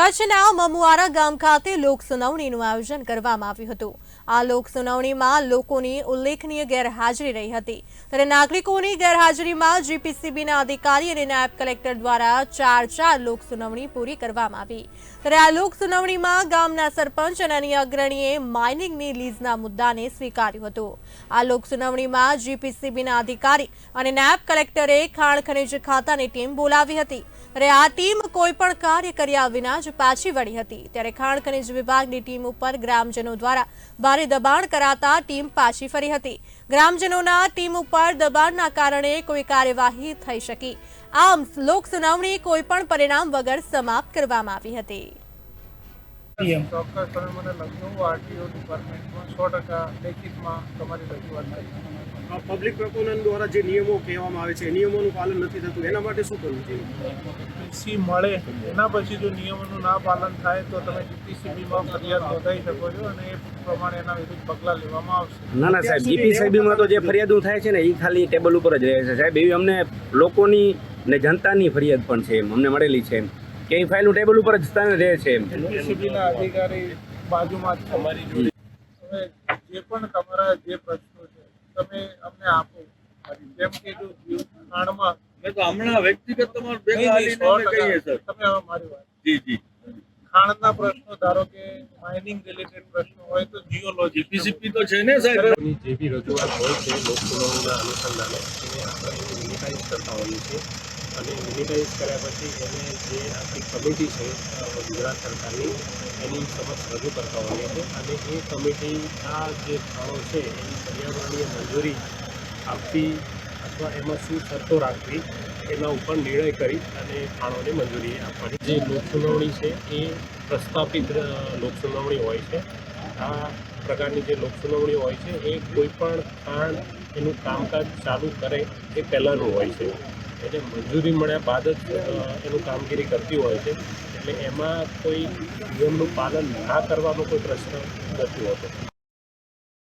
કચ્છના મમુઆરા ગામ ખાતે લોક સુનાવણીનું આયોજન કરવામાં આવ્યું હતું. આ લોક સુનાવણીમાં લોકોની ઉલ્લેખનીય ગેરહાજરી રહી હતી. ત્યારે નાગરિકોની ગેરહાજરીમાં જીપીસીબીના અધિકારી અને નાયબ કલેક્ટર દ્વારા ચાર ચાર લોક સુનાવણી પૂરી કરવામાં આવી. ત્યારે આ લોક સુનાવણીમાં ગામના સરપંચ અને અન્ય અગ્રણીએ માઇનિંગની લીઝના મુદ્દાને સ્વીકાર્યું હતું. આ લોક સુનાવણીમાં જીપીસીબીના અધિકારી અને નાયબ કલેક્ટરે ખાણ ખનિજ ખાતાની ટીમ બોલાવી હતી. ત્યારે આ ટીમ કોઈ પણ કાર્ય કર્યા વિના જ પાછી વળી હતી. ત્યારે ખાણ ખનિજ વિભાગની ટીમ ઉપર ગ્રામજનો દ્વારા ભારે દબાણ કરાતા ટીમ પાછી ફરી હતી. ગ્રામજનોના ટીમ ઉપર દબાણના કારણે કોઈ કાર્યવાહી થઈ શકી. આમ લોક સુનાવણી કોઈ પણ પરિણામ વગર સમાપ્ત કરવામાં આવી હતી. ચોક્કસપણે મને લખ્યું આરટીઓ ડિપાર્ટમેન્ટમાં સો ટકા લેખિતમાં તમારી રજૂઆત કરી પબ્લિક પ્રકોનન દ્વારા જે નિયમો કહેવામાં આવે છે એ નિયમોનું પાલન નથી થતું. એના માટે શું કરવું જોઈએ? સી મળે એના પછી જો નિયમોનું ના પાલન થાય તો તમે જીપીસીબીમાં ફરિયાદ નોંધાવી શકો છો અને એ પ્રમાણે એના વિરુદ્ધ પગલાં લેવામાં આવશે. ના ના સાહેબ જીપીસીબીમાં તો જે ફરિયાદો થાય છે ને એ ખાલી ટેબલ ઉપર જ રહે છે. સાહેબ એવી અમને લોકોની ને જનતાની ફરિયાદ પણ છે એમ અમને મળેલી છે એમ. કે એ ફાઇલો ટેબલ ઉપર જ સ્થાને રહે છે એમ. અધિકારી બાજુમાં જ તમારી જોડે. જે પણ તમારા જે પ્રશ્નો છે તમે અમને આપો. જેમ કે જો જીવ ખાણમાં મેં તો હમણાં વ્યક્તિગત તમારું ભેગા હાલીને અમે કહીએ સર. તમે હવે મારી વાત જી જી. ખાણના પ્રશ્નો ધારો કે માઇનિંગ રિલેટેડ પ્રશ્નો હોય તો જીઓલોજી જીપીસીપી તો છે ને સાહેબ? જે બી રજૂઆત હોય છે લોકસુનાવણીના અનુસંધાને એને આપણે યુનિટાઇઝ કરતા હોઈએ છીએ. અને કર્યા પછી એને જે આપણી કમિટી છે ગુજરાત સરકારની, એની સમક્ષ રજૂ કરતા હોઈએ છીએ. અને એ કમિટી આ જે ખાણો છે, એની પર્યાવરણીય મંજૂરી આપવી અથવા એમાં શું શરતો રાખવી, એના ઉપર નિર્ણય કરી અને ખાણોને મંજૂરી આપવાની. જે લોકસુનાવણી છે, એ પ્રસ્થાપિત લોકસુનાવણી હોય છે. આ પ્રકારની જે લોકસુનાવણી હોય છે, એ કોઈ પણ ખાણ એનું કામકાજ ચાલુ કરે એ પહેલાંનું હોય છે. એટલે મંજૂરી મળ્યા બાદ જ એનું કામગીરી કરતી હોય છે. એટલે એમાં કોઈ નિયમનું પાલન ના કરવાનો કોઈ પ્રશ્ન નથી હોતો.